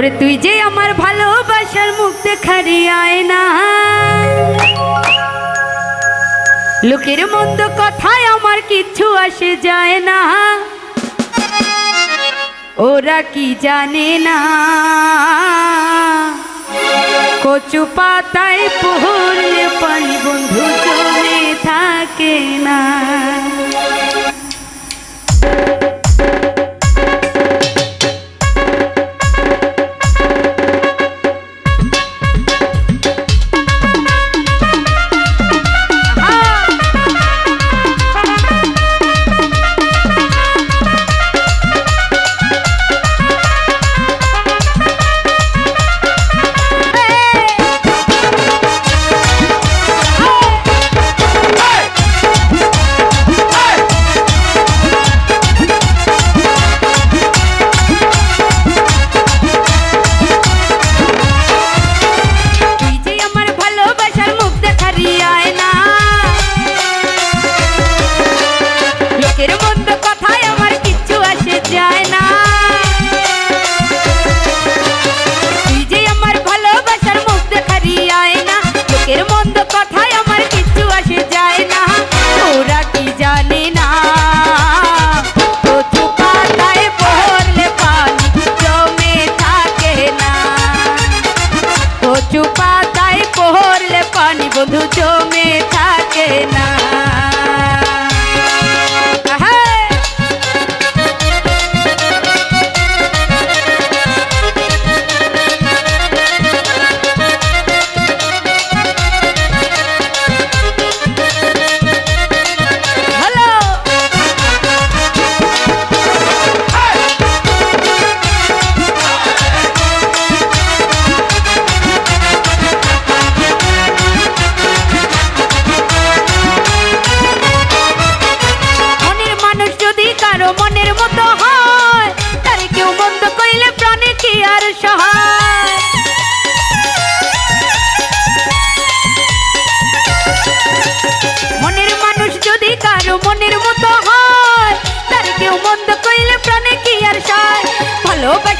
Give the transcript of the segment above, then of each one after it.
ওরে তুই যে আমার ভালোবাসার মুখ দেখারি আয় না লোকের মন্দ কথায় আমার কিচ্ছু আসে যায় না। ওরা কি জানে না? কচু পাতায় পড়লে পানি বন্ধু চলে থাকে না। Hello, Becky.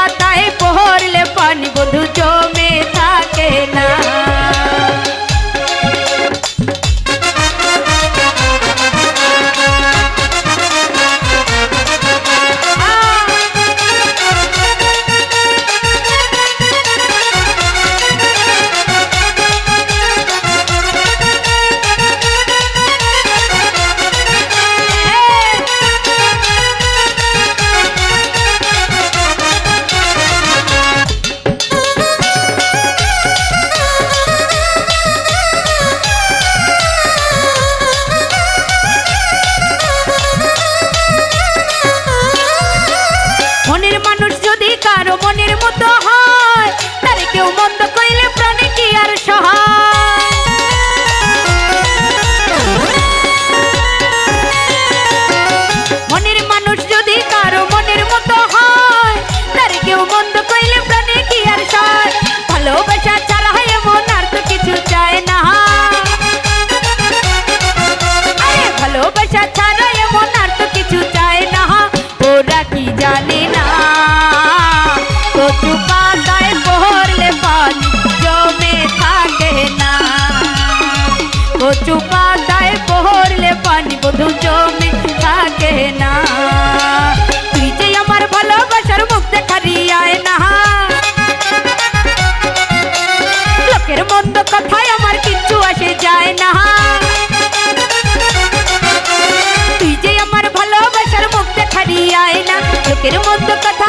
তুই যে আমার ভালোবাসার মুখ দেখারি আয় না। লোকের মন্দ কথায় আমার কিচ্ছু আসে যায় না। তুই যে আমার ভালোবাসার মুখ দেখারি আয় না। লোকের মন্দ কথা